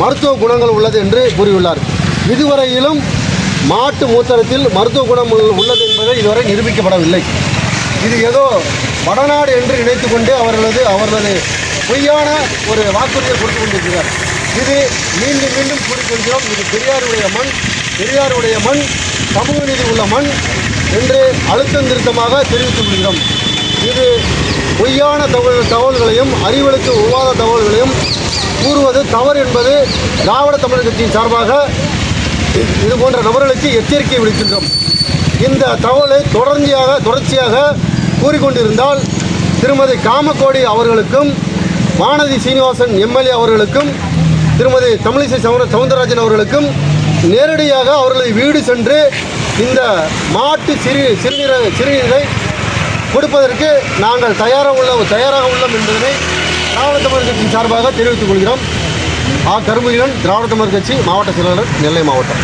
மருத்துவ குணங்கள் உள்ளது என்று கூறியுள்ளார். இதுவரையிலும் மாட்டு மூத்திரத்தில் மருத்துவ குணம் உள்ளது என்பதை இதுவரை நிரூபிக்கப்படவில்லை. இது ஏதோ வடநாடு என்று நினைத்து கொண்டு அவர்களது அவர்களது பொய்யான ஒரு வாக்குறுதியை கொடுத்து கொண்டிருக்கிறார். இது மீண்டும் மீண்டும் கூறிக்கொள்கிறோம். இது பெரியாருடைய மண் பெரியாருடைய மண் சமூக நீதி உள்ள மண் என்று அழுத்தம் திருத்தமாக தெரிவித்துக் கொள்கிறோம். இது பொய்யான தகவல் தகவல்களையும் அறிவுகளுக்கு ஒவ்வாத தகவல்களையும் தவறு என்பது திராவிட தமிழர் கட்சியின் சார்பாக இது போன்ற நபர்களுக்கு எச்சரிக்கை விடுக்கின்றோம். இந்த தகவலை தொடர்ச்சியாக தொடர்ச்சியாக கூறிக்கொண்டிருந்தால் திருமதி காமக்கோடி அவர்களுக்கும் வானதி சீனிவாசன் எம்எல்ஏ அவர்களுக்கும் திருமதி தமிழிசை சவுந்த சவுந்தரராஜன் அவர்களுக்கும் நேரடியாக அவர்களை வீடு சென்று இந்த மாட்டு சிறு சிறுநீரக சிறுநீரை கொடுப்பதற்கு நாங்கள் தயாராக உள்ள தயாராக உள்ளோம் என்பதனை திராவிட தமிழர் கட்சியின் சார்பாக தெரிவித்துக் கொள்கிறோம். ஆ கருமுகிலன் திராவிட தமிழர் கட்சி மாவட்ட செயலாளர் நெல்லை மாவட்டம்.